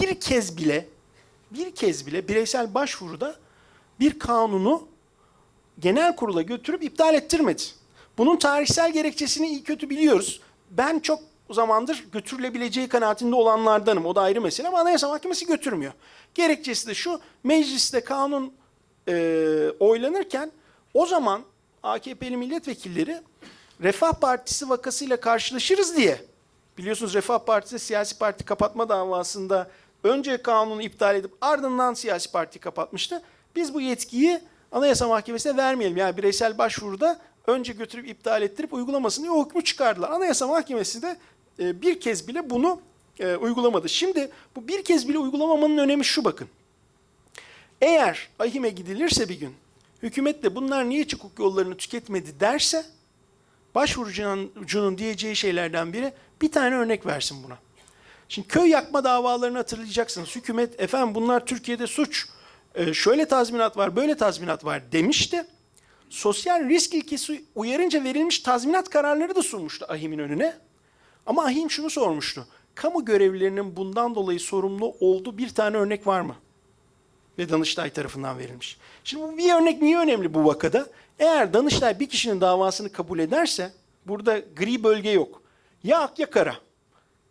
bir kez bile bir kez bile bireysel başvuruda bir kanunu genel kurula götürüp iptal ettirmedi. Bunun tarihsel gerekçesini iyi kötü biliyoruz. Ben çok zamandır götürülebileceği kanaatinde olanlardanım. O da ayrı mesele ama Anayasa Mahkemesi götürmüyor. Gerekçesi de şu, mecliste kanun e, oylanırken o zaman AKP'li milletvekilleri Refah Partisi vakasıyla karşılaşırız diye biliyorsunuz Refah Partisi siyasi parti kapatma davasında önce kanunu iptal edip ardından siyasi parti kapatmıştı. Biz bu yetkiyi Anayasa Mahkemesi'ne vermeyelim. Yani bireysel başvuruda önce götürüp iptal ettirip uygulamasını o hükmü çıkardılar. Anayasa Mahkemesi de e, bir kez bile bunu e, uygulamadı. Şimdi bu bir kez bile uygulamamanın önemi şu bakın. Eğer ahime gidilirse bir gün hükümet de bunlar niye hukuk yollarını tüketmedi derse başvurucunun diyeceği şeylerden biri bir tane örnek versin buna. Şimdi köy yakma davalarını hatırlayacaksınız. Hükümet efendim bunlar Türkiye'de suç. Ee, şöyle tazminat var, böyle tazminat var demişti. Sosyal risk ilkesi uyarınca verilmiş tazminat kararları da sunmuştu AHİM'in önüne. Ama AHİM şunu sormuştu. Kamu görevlilerinin bundan dolayı sorumlu olduğu bir tane örnek var mı? Ve Danıştay tarafından verilmiş. Şimdi bu bir örnek niye önemli bu vakada? Eğer Danıştay bir kişinin davasını kabul ederse, burada gri bölge yok. Ya ak ya kara.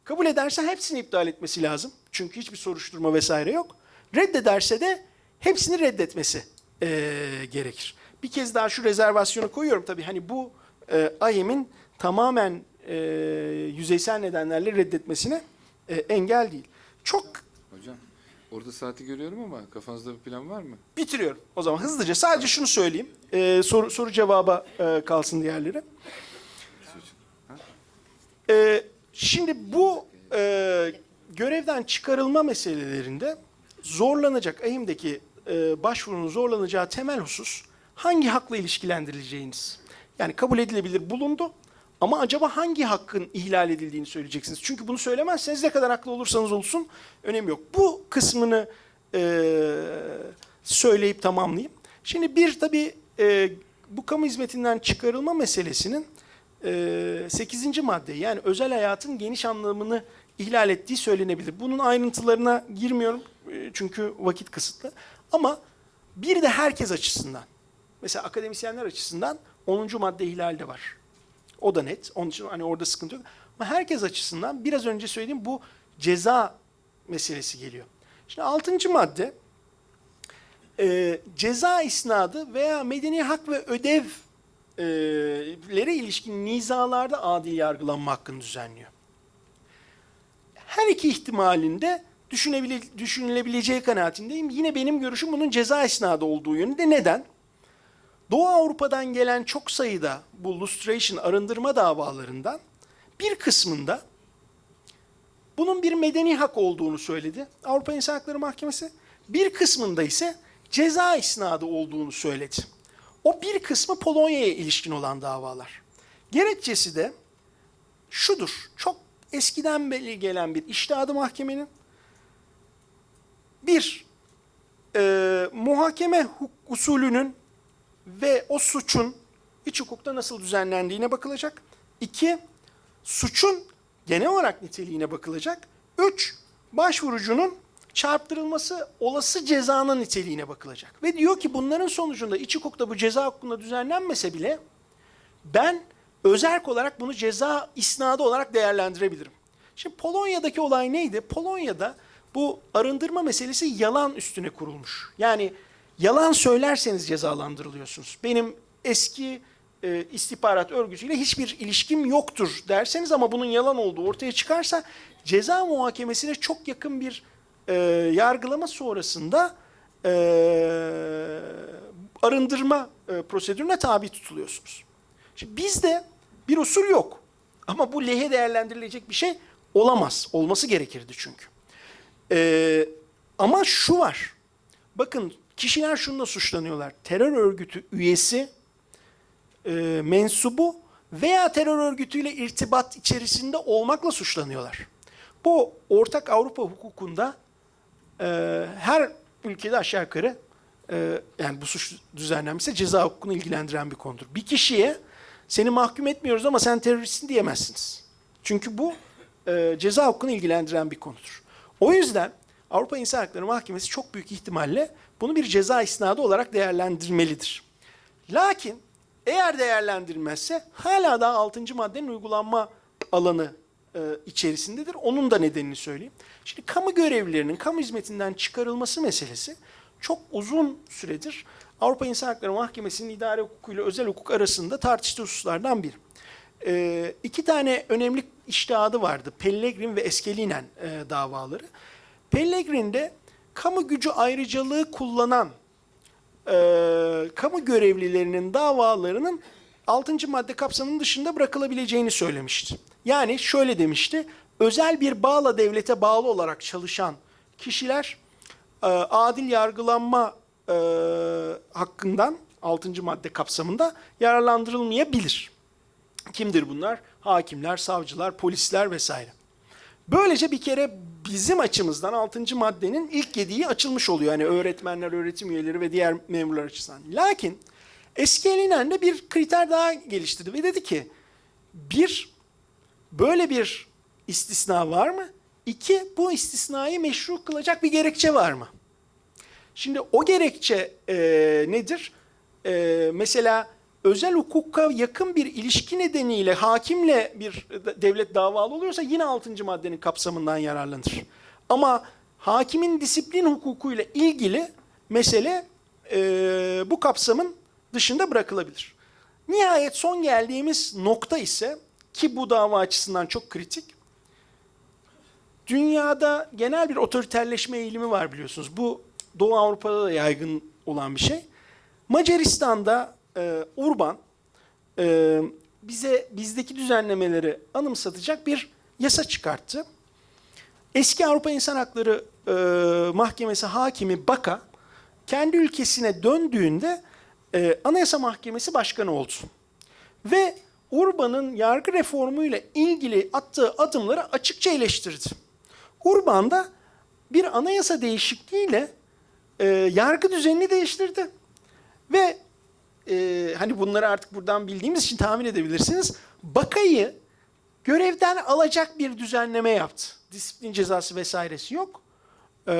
Kabul ederse hepsini iptal etmesi lazım. Çünkü hiçbir soruşturma vesaire yok. Reddederse de hepsini reddetmesi eee, gerekir. Bir kez daha şu rezervasyonu koyuyorum tabii. Hani bu e, AYEM'in tamamen e, yüzeysel nedenlerle reddetmesine e, engel değil. Çok Hocam orada saati görüyorum ama kafanızda bir plan var mı? bitiriyorum. O zaman hızlıca sadece şunu söyleyeyim. E, soru, soru cevaba e, kalsın diğerleri. E, şimdi bu e, görevden çıkarılma meselelerinde zorlanacak, AİM'deki e, başvurunun zorlanacağı temel husus hangi hakla ilişkilendirileceğiniz. Yani kabul edilebilir bulundu ama acaba hangi hakkın ihlal edildiğini söyleyeceksiniz. Çünkü bunu söylemezseniz ne kadar haklı olursanız olsun önemi yok. Bu kısmını e, söyleyip tamamlayayım. Şimdi bir tabii e, bu kamu hizmetinden çıkarılma meselesinin e, 8. madde yani özel hayatın geniş anlamını ihlal ettiği söylenebilir. Bunun ayrıntılarına girmiyorum e, çünkü vakit kısıtlı. Ama bir de herkes açısından, mesela akademisyenler açısından 10. madde ihlali de var. O da net. Onun için hani orada sıkıntı yok. Ama herkes açısından biraz önce söylediğim bu ceza meselesi geliyor. Şimdi 6. madde e, ceza isnadı veya medeni hak ve ödevlere ilişkin nizalarda adil yargılanma hakkını düzenliyor. Her iki ihtimalinde düşünebile, düşünülebileceği kanaatindeyim. Yine benim görüşüm bunun ceza isnadı olduğu yönünde. Neden? Doğu Avrupa'dan gelen çok sayıda bu lustration arındırma davalarından bir kısmında bunun bir medeni hak olduğunu söyledi Avrupa İnsan Hakları Mahkemesi. Bir kısmında ise ceza isnadı olduğunu söyledi. O bir kısmı Polonya'ya ilişkin olan davalar. Gerekçesi de şudur. Çok eskiden beri gelen bir iştihadı mahkemenin. Bir, e, muhakeme usulünün ve o suçun iç hukukta nasıl düzenlendiğine bakılacak. İki, suçun genel olarak niteliğine bakılacak. Üç, başvurucunun çarptırılması olası cezanın niteliğine bakılacak. Ve diyor ki bunların sonucunda iç hukukta bu ceza hukukunda düzenlenmese bile ben özerk olarak bunu ceza isnadı olarak değerlendirebilirim. Şimdi Polonya'daki olay neydi? Polonya'da bu arındırma meselesi yalan üstüne kurulmuş. Yani yalan söylerseniz cezalandırılıyorsunuz. Benim eski e, istihbarat örgütüyle hiçbir ilişkim yoktur derseniz ama bunun yalan olduğu ortaya çıkarsa ceza muhakemesine çok yakın bir e, yargılama sonrasında e, arındırma e, prosedürüne tabi tutuluyorsunuz. Şimdi bizde bir usul yok. Ama bu lehe değerlendirilecek bir şey olamaz. Olması gerekirdi çünkü. Ee, ama şu var. Bakın kişiler şununla suçlanıyorlar. Terör örgütü üyesi, e, mensubu veya terör örgütüyle irtibat içerisinde olmakla suçlanıyorlar. Bu ortak Avrupa hukukunda e, her ülkede aşağı yukarı e, yani bu suç düzenlenmişse ceza hukukunu ilgilendiren bir konudur. Bir kişiye seni mahkum etmiyoruz ama sen teröristsin diyemezsiniz. Çünkü bu e, ceza hukukunu ilgilendiren bir konudur. O yüzden Avrupa İnsan Hakları Mahkemesi çok büyük ihtimalle bunu bir ceza isnadı olarak değerlendirmelidir. Lakin eğer değerlendirmezse hala daha 6. maddenin uygulanma alanı e, içerisindedir. Onun da nedenini söyleyeyim. Şimdi kamu görevlilerinin kamu hizmetinden çıkarılması meselesi çok uzun süredir Avrupa İnsan Hakları Mahkemesi'nin idare hukukuyla özel hukuk arasında tartıştığı hususlardan biri. E, iki tane önemli iştihadı vardı. Pellegrin ve Eskelinen e, davaları. Pellegrin'de kamu gücü ayrıcalığı kullanan e, kamu görevlilerinin davalarının 6. madde kapsamının dışında bırakılabileceğini söylemişti. Yani şöyle demişti, özel bir bağla devlete bağlı olarak çalışan kişiler e, adil yargılanma e, hakkından 6. madde kapsamında yararlandırılmayabilir. Kimdir bunlar? Hakimler, savcılar, polisler vesaire. Böylece bir kere bizim açımızdan 6. maddenin ilk gediği açılmış oluyor. Yani öğretmenler, öğretim üyeleri ve diğer memurlar açısından. Lakin eski elinen de bir kriter daha geliştirdi ve dedi ki bir, böyle bir istisna var mı? İki, bu istisnayı meşru kılacak bir gerekçe var mı? Şimdi o gerekçe e, nedir? E, mesela özel hukuka yakın bir ilişki nedeniyle hakimle bir devlet davalı oluyorsa yine 6. maddenin kapsamından yararlanır. Ama hakimin disiplin hukukuyla ilgili mesele e, bu kapsamın dışında bırakılabilir. Nihayet son geldiğimiz nokta ise ki bu dava açısından çok kritik. Dünyada genel bir otoriterleşme eğilimi var biliyorsunuz. Bu Doğu Avrupa'da da yaygın olan bir şey. Macaristan'da e, Urban e, bize bizdeki düzenlemeleri anımsatacak bir yasa çıkarttı. Eski Avrupa İnsan Hakları e, Mahkemesi hakimi Baka kendi ülkesine döndüğünde e, Anayasa Mahkemesi Başkanı oldu. Ve Urban'ın yargı reformuyla ilgili attığı adımları açıkça eleştirdi. Urban da bir anayasa değişikliğiyle e, yargı düzenini değiştirdi. Ve e, hani bunları artık buradan bildiğimiz için tahmin edebilirsiniz. Bakayı görevden alacak bir düzenleme yaptı. Disiplin cezası vesairesi yok. E,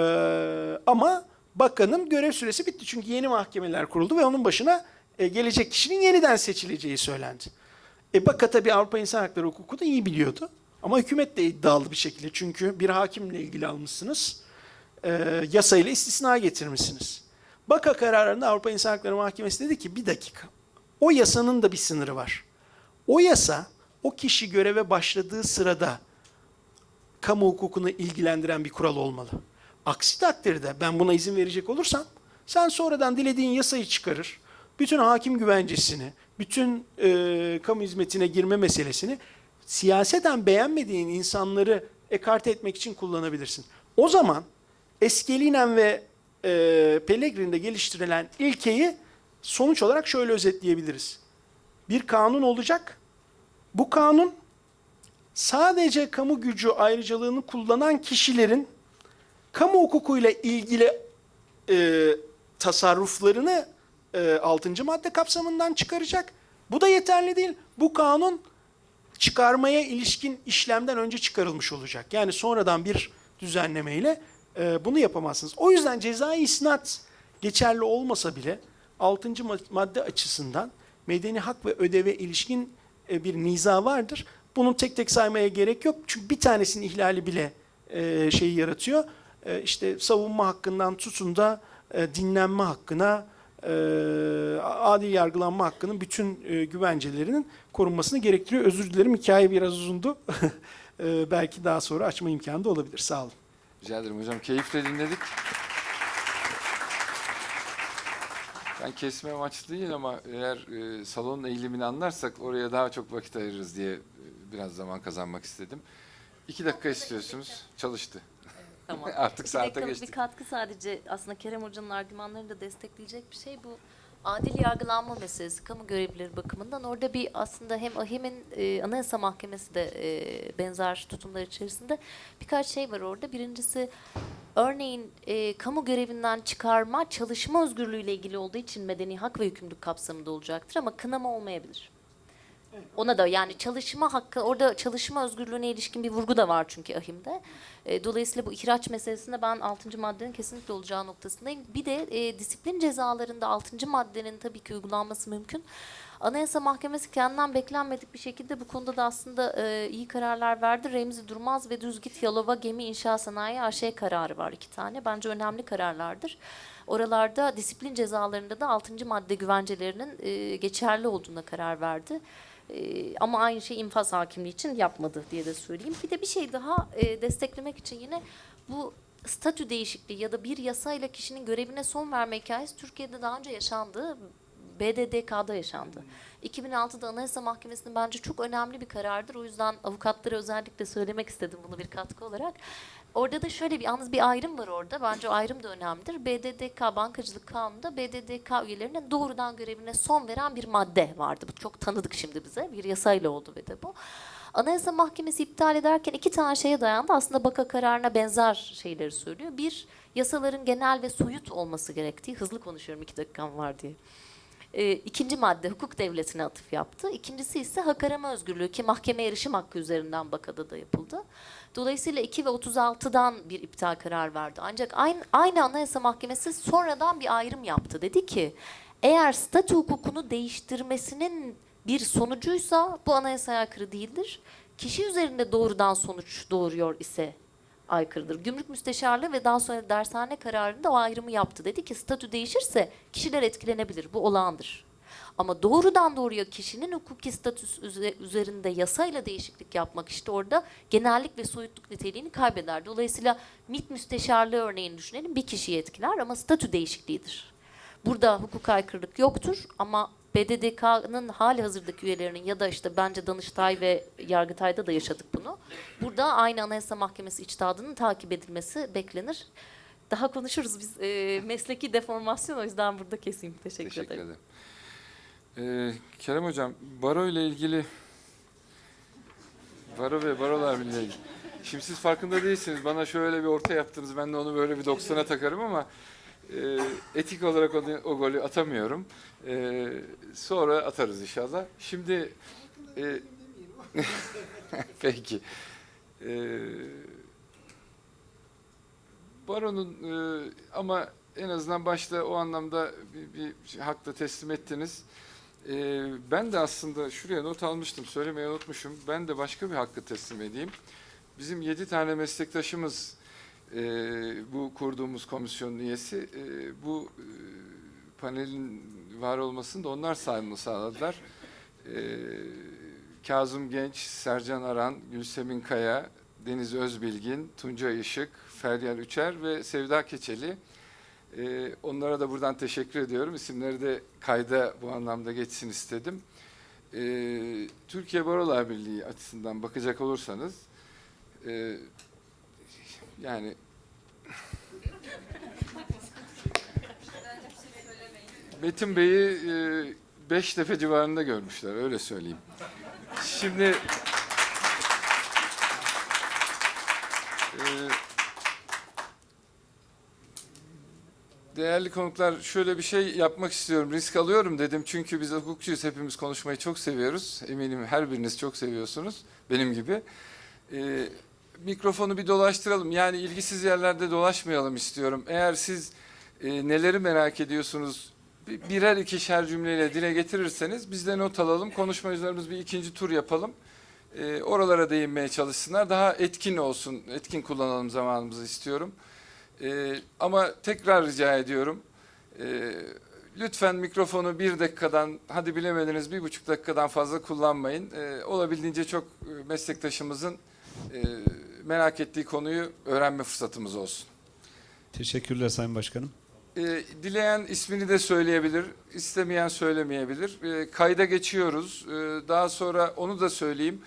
ama bakanın görev süresi bitti. Çünkü yeni mahkemeler kuruldu ve onun başına e, gelecek kişinin yeniden seçileceği söylendi. E, Baka tabii Avrupa İnsan Hakları hukuku da iyi biliyordu. Ama hükümet de iddialı bir şekilde. Çünkü bir hakimle ilgili almışsınız. E, yasayla istisna getirmişsiniz. Baka kararında Avrupa İnsan Hakları Mahkemesi dedi ki bir dakika. O yasanın da bir sınırı var. O yasa o kişi göreve başladığı sırada kamu hukukunu ilgilendiren bir kural olmalı. Aksi takdirde ben buna izin verecek olursam sen sonradan dilediğin yasayı çıkarır. Bütün hakim güvencesini, bütün e, kamu hizmetine girme meselesini siyaseten beğenmediğin insanları ekarte etmek için kullanabilirsin. O zaman Eskelinen ve e, Pellegrin'de geliştirilen ilkeyi sonuç olarak şöyle özetleyebiliriz. Bir kanun olacak. Bu kanun sadece kamu gücü ayrıcalığını kullanan kişilerin kamu hukukuyla ilgili e, tasarruflarını e, 6. madde kapsamından çıkaracak. Bu da yeterli değil. Bu kanun çıkarmaya ilişkin işlemden önce çıkarılmış olacak. Yani sonradan bir düzenlemeyle e, bunu yapamazsınız. O yüzden cezai isnat geçerli olmasa bile 6. madde açısından medeni hak ve ödeve ilişkin e, bir niza vardır. Bunu tek tek saymaya gerek yok. Çünkü bir tanesinin ihlali bile e, şeyi yaratıyor. E, işte savunma hakkından tutun da e, dinlenme hakkına, e, yargılanma hakkının bütün e, güvencelerinin korunmasını gerektiriyor. Özür dilerim hikaye biraz uzundu. E, belki daha sonra açma imkanı da olabilir. Sağ olun. Rica ederim hocam. Keyifle dinledik. Ben kesme amaçlı ama eğer e, salonun eğilimini anlarsak oraya daha çok vakit ayırırız diye biraz zaman kazanmak istedim. İki dakika istiyorsunuz. Çalıştı. Tamam. Artık Bir saate dakikalık geçtik. Bir katkı sadece aslında Kerem Hoca'nın argümanlarını da destekleyecek bir şey bu. Adil yargılanma meselesi kamu görevlileri bakımından orada bir aslında hem AHİM'in e, Anayasa Mahkemesi de e, benzer tutumlar içerisinde birkaç şey var orada. Birincisi örneğin e, kamu görevinden çıkarma çalışma özgürlüğüyle ilgili olduğu için medeni hak ve yükümlülük kapsamında olacaktır ama kınama olmayabilir. Ona da yani çalışma hakkı, orada çalışma özgürlüğüne ilişkin bir vurgu da var çünkü ahimde. E, dolayısıyla bu ihraç meselesinde ben 6. maddenin kesinlikle olacağı noktasındayım. Bir de e, disiplin cezalarında 6. maddenin tabii ki uygulanması mümkün. Anayasa Mahkemesi kendinden beklenmedik bir şekilde bu konuda da aslında e, iyi kararlar verdi. Remzi Durmaz ve Düzgit Yalova Gemi İnşa Sanayi AŞ kararı var iki tane. Bence önemli kararlardır. Oralarda disiplin cezalarında da 6. madde güvencelerinin e, geçerli olduğuna karar verdi. E, ama aynı şey infaz hakimliği için yapmadı diye de söyleyeyim. Bir de bir şey daha e, desteklemek için yine bu statü değişikliği ya da bir yasayla kişinin görevine son verme hikayesi Türkiye'de daha önce yaşandı. BDDK'da yaşandı. 2006'da Anayasa Mahkemesi'nin bence çok önemli bir karardır. O yüzden avukatlara özellikle söylemek istedim bunu bir katkı olarak. Orada da şöyle bir yalnız bir ayrım var orada. Bence o ayrım da önemlidir. BDDK Bankacılık Kanunu'nda BDDK üyelerine doğrudan görevine son veren bir madde vardı. Bu çok tanıdık şimdi bize. Bir yasayla oldu ve de bu. Anayasa Mahkemesi iptal ederken iki tane şeye dayandı. Aslında Baka kararına benzer şeyleri söylüyor. Bir, yasaların genel ve soyut olması gerektiği. Hızlı konuşuyorum iki dakikam var diye. E, ikinci madde hukuk devletine atıf yaptı. İkincisi ise hak arama özgürlüğü ki mahkeme erişim hakkı üzerinden Baka'da da yapıldı. Dolayısıyla 2 ve 36'dan bir iptal karar verdi. Ancak aynı, aynı Anayasa Mahkemesi sonradan bir ayrım yaptı. Dedi ki eğer statü hukukunu değiştirmesinin bir sonucuysa bu anayasaya aykırı değildir. Kişi üzerinde doğrudan sonuç doğuruyor ise aykırıdır. Gümrük müsteşarlığı ve daha sonra dershane kararında o ayrımı yaptı. Dedi ki statü değişirse kişiler etkilenebilir. Bu olağandır. Ama doğrudan doğruya kişinin hukuki statüs üze- üzerinde yasayla değişiklik yapmak işte orada genellik ve soyutluk niteliğini kaybeder. Dolayısıyla MİT müsteşarlığı örneğini düşünelim bir kişiyi etkiler ama statü değişikliğidir. Burada hukuk aykırılık yoktur ama BDDK'nın hali hazırdaki üyelerinin ya da işte bence Danıştay ve Yargıtay'da da yaşadık bunu. Burada aynı Anayasa Mahkemesi içtihadının takip edilmesi beklenir. Daha konuşuruz biz. Ee, mesleki deformasyon o yüzden burada keseyim. Teşekkür, Teşekkür ederim. ederim. Ee, Kerem Hocam, baro ile ilgili baro ve barolar birliği ilgili. Şimdi siz farkında değilsiniz. Bana şöyle bir orta yaptınız. Ben de onu böyle bir 90'a takarım ama e, etik olarak onu, o golü atamıyorum. E, sonra atarız inşallah. Şimdi e, peki. E, baronun e, ama en azından başta o anlamda bir, bir şey- teslim ettiniz. Ee, ben de aslında şuraya not almıştım, söylemeyi unutmuşum. Ben de başka bir hakkı teslim edeyim. Bizim yedi tane meslektaşımız e, bu kurduğumuz komisyonun üyesi. E, bu e, panelin var olmasını da onlar sağ- sağladılar. E, Kazım Genç, Sercan Aran, Gülsemin Kaya, Deniz Özbilgin, Tuncay Işık, Feryal Üçer ve Sevda Keçeli. Ee, onlara da buradan teşekkür ediyorum. İsimleri de kayda bu anlamda geçsin istedim. Ee, Türkiye Barolar Birliği açısından bakacak olursanız e, yani Metin Bey'i e, Beştepe civarında görmüşler öyle söyleyeyim. Şimdi e, Değerli konuklar şöyle bir şey yapmak istiyorum. Risk alıyorum dedim. Çünkü biz hukukçuyuz. Hepimiz konuşmayı çok seviyoruz. Eminim her biriniz çok seviyorsunuz. Benim gibi. Ee, mikrofonu bir dolaştıralım. Yani ilgisiz yerlerde dolaşmayalım istiyorum. Eğer siz e, neleri merak ediyorsunuz bi- birer ikişer cümleyle dile getirirseniz biz de not alalım. Konuşmacılarımız bir ikinci tur yapalım. Ee, oralara değinmeye çalışsınlar. Daha etkin olsun. Etkin kullanalım zamanımızı istiyorum. Ee, ama tekrar rica ediyorum. Ee, lütfen mikrofonu bir dakikadan, hadi bilemediniz bir buçuk dakikadan fazla kullanmayın. Ee, olabildiğince çok e, meslektaşımızın e, merak ettiği konuyu öğrenme fırsatımız olsun. Teşekkürler Sayın Başkanım. Ee, dileyen ismini de söyleyebilir, istemeyen söylemeyebilir. Ee, kayda geçiyoruz. Ee, daha sonra onu da söyleyeyim.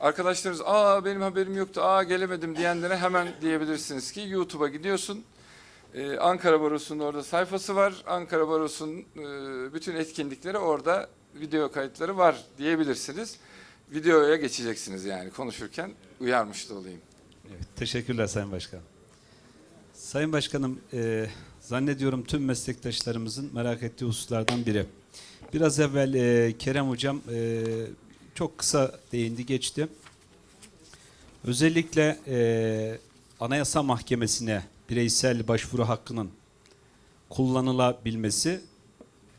Arkadaşlarınız aa benim haberim yoktu, aa gelemedim diyenlere hemen diyebilirsiniz ki YouTube'a gidiyorsun. Ee, Ankara Barosu'nun orada sayfası var. Ankara Barosu'nun e, bütün etkinlikleri orada video kayıtları var diyebilirsiniz. Videoya geçeceksiniz yani konuşurken uyarmış da olayım. Evet, teşekkürler Sayın Başkanım. Sayın Başkanım, e, zannediyorum tüm meslektaşlarımızın merak ettiği hususlardan biri. Biraz evvel e, Kerem Hocam e, çok kısa değindi geçti. Özellikle e, Anayasa Mahkemesi'ne bireysel başvuru hakkının kullanılabilmesi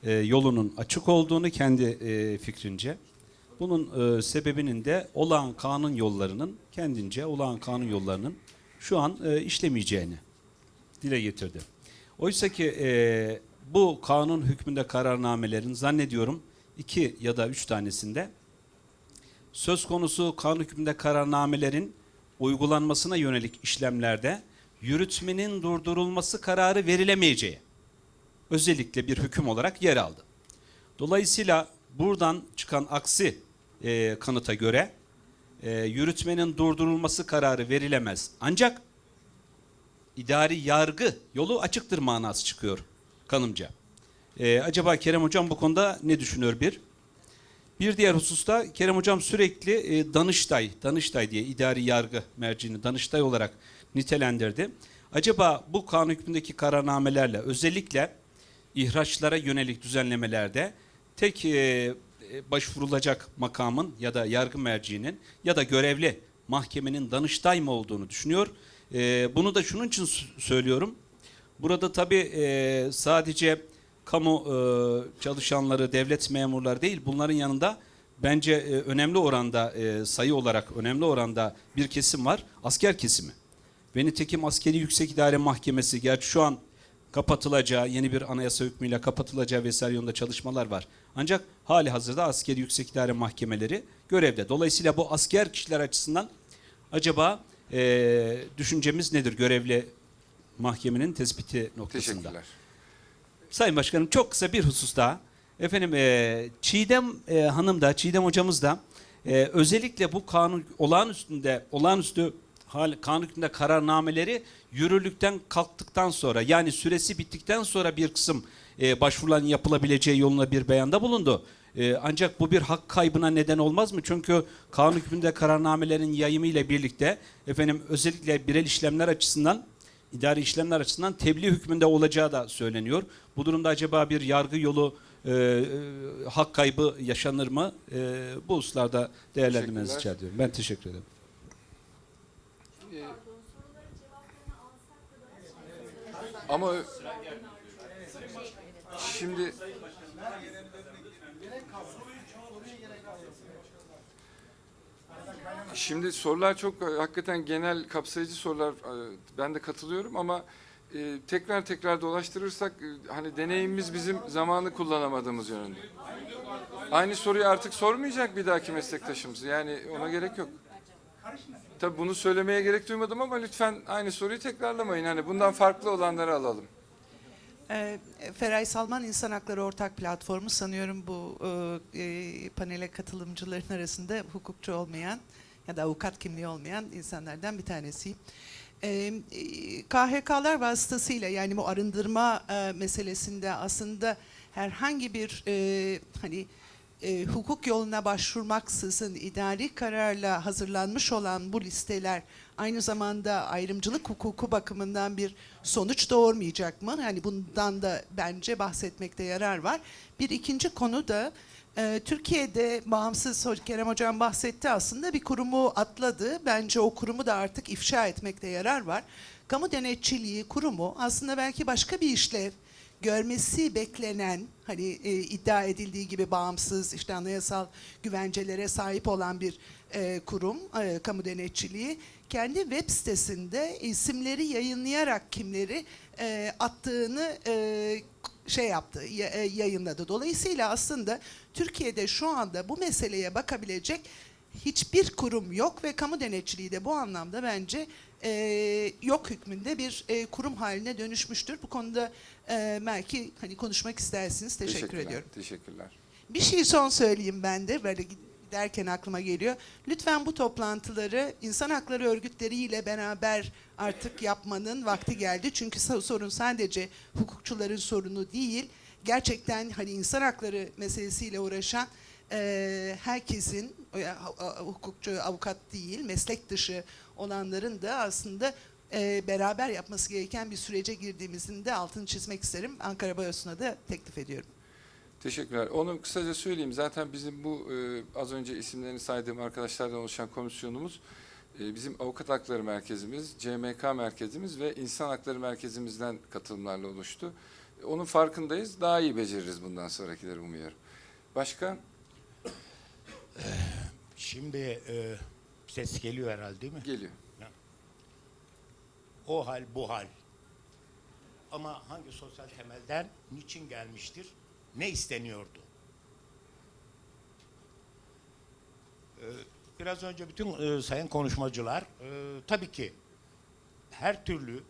e, yolunun açık olduğunu kendi e, fikrince. Bunun e, sebebinin de olağan kanun yollarının kendince olağan kanun yollarının şu an e, işlemeyeceğini dile getirdi. Oysa ki e, bu kanun hükmünde kararnamelerin zannediyorum iki ya da üç tanesinde söz konusu kanun hükmünde kararnamelerin uygulanmasına yönelik işlemlerde yürütmenin durdurulması kararı verilemeyeceği özellikle bir hüküm olarak yer aldı. Dolayısıyla buradan çıkan aksi e, kanıta göre e, yürütmenin durdurulması kararı verilemez. Ancak idari yargı yolu açıktır manası çıkıyor kanımca. E, acaba Kerem Hocam bu konuda ne düşünüyor bir? Bir diğer hususta Kerem Hocam sürekli e, Danıştay, Danıştay diye idari yargı merciini Danıştay olarak nitelendirdi. Acaba bu kanun hükmündeki kararnamelerle özellikle ihraçlara yönelik düzenlemelerde tek e, başvurulacak makamın ya da yargı merciinin ya da görevli mahkemenin Danıştay mı olduğunu düşünüyor. E, bunu da şunun için söylüyorum. Burada tabii e, sadece kamu e, çalışanları, devlet memurları değil, bunların yanında bence e, önemli oranda e, sayı olarak önemli oranda bir kesim var, asker kesimi. Ve nitekim Askeri Yüksek İdare Mahkemesi, gerçi şu an kapatılacağı, yeni bir anayasa hükmüyle kapatılacağı vesaire yolunda çalışmalar var. Ancak hali hazırda askeri yüksek idare mahkemeleri görevde. Dolayısıyla bu asker kişiler açısından acaba e, düşüncemiz nedir görevli mahkemenin tespiti noktasında? Teşekkürler. Sayın Başkanım çok kısa bir husus daha. Efendim e, Çiğdem e, Hanım da Çiğdem hocamız da e, özellikle bu kanun olağanüstünde olağanüstü kanun hükmünde kararnameleri yürürlükten kalktıktan sonra yani süresi bittikten sonra bir kısım e, başvuruların yapılabileceği yoluna bir beyanda bulundu. E, ancak bu bir hak kaybına neden olmaz mı? Çünkü kanun hükmünde kararnamelerin yayımı ile birlikte efendim özellikle birel işlemler açısından idari işlemler açısından tebliğ hükmünde olacağı da söyleniyor. Bu durumda acaba bir yargı yolu e, e, hak kaybı yaşanır mı? E, bu hususlarda değerlendirmenizi rica ediyorum. Ben teşekkür ederim. Ama şimdi Şimdi sorular çok hakikaten genel kapsayıcı sorular. e, Ben de katılıyorum ama e, tekrar tekrar dolaştırırsak e, hani deneyimimiz bizim zamanı kullanamadığımız yönünde. Aynı soruyu artık sormayacak bir dahaki meslektaşımız. Yani ona gerek yok. Tabii bunu söylemeye gerek duymadım ama lütfen aynı soruyu tekrarlamayın. Hani bundan farklı olanları alalım. Ee, Feray Salman İnsan Hakları Ortak Platformu sanıyorum bu e, e, panele katılımcıların arasında hukukçu olmayan ya da avukat kimliği olmayan insanlardan bir tanesiyim. Ee, e, KHK'lar vasıtasıyla yani bu arındırma e, meselesinde aslında herhangi bir e, hani e, hukuk yoluna başvurmaksızın idari kararla hazırlanmış olan bu listeler aynı zamanda ayrımcılık hukuku bakımından bir sonuç doğurmayacak mı? Yani bundan da bence bahsetmekte yarar var. Bir ikinci konu da e, Türkiye'de bağımsız Kerem Hocam bahsetti aslında bir kurumu atladı. Bence o kurumu da artık ifşa etmekte yarar var. Kamu denetçiliği kurumu aslında belki başka bir işlev görmesi beklenen hani e, iddia edildiği gibi bağımsız işte anayasal güvencelere sahip olan bir e, kurum e, kamu denetçiliği kendi web sitesinde isimleri yayınlayarak kimleri e, attığını e, şey yaptı ya- e, yayınladı. Dolayısıyla aslında Türkiye'de şu anda bu meseleye bakabilecek hiçbir kurum yok ve kamu denetçiliği de bu anlamda bence e, yok hükmünde bir e, kurum haline dönüşmüştür. Bu konuda e, belki hani konuşmak istersiniz. Teşekkür Teşekkürler, ediyorum. Teşekkürler. Bir şey son söyleyeyim ben de böyle giderken aklıma geliyor. Lütfen bu toplantıları insan hakları örgütleriyle beraber artık yapmanın vakti geldi. Çünkü so- sorun sadece hukukçuların sorunu değil. Gerçekten hani insan hakları meselesiyle uğraşan e, herkesin hukukçu, avukat değil, meslek dışı olanların da aslında e, beraber yapması gereken bir sürece girdiğimizin de altını çizmek isterim. Ankara Barosu'na da teklif ediyorum. Teşekkürler. Onu kısaca söyleyeyim. Zaten bizim bu e, az önce isimlerini saydığım arkadaşlardan oluşan komisyonumuz e, bizim Avukat Hakları Merkezimiz, CMK Merkezimiz ve İnsan Hakları Merkezimizden katılımlarla oluştu. E, Onun farkındayız. Daha iyi beceririz bundan sonrakileri umuyorum. Başka? Şimdi e, ses geliyor herhalde değil mi? Geliyor. O hal bu hal. Ama hangi sosyal temelden niçin gelmiştir? Ne isteniyordu? E, biraz önce bütün e, sayın konuşmacılar e, tabii ki her türlü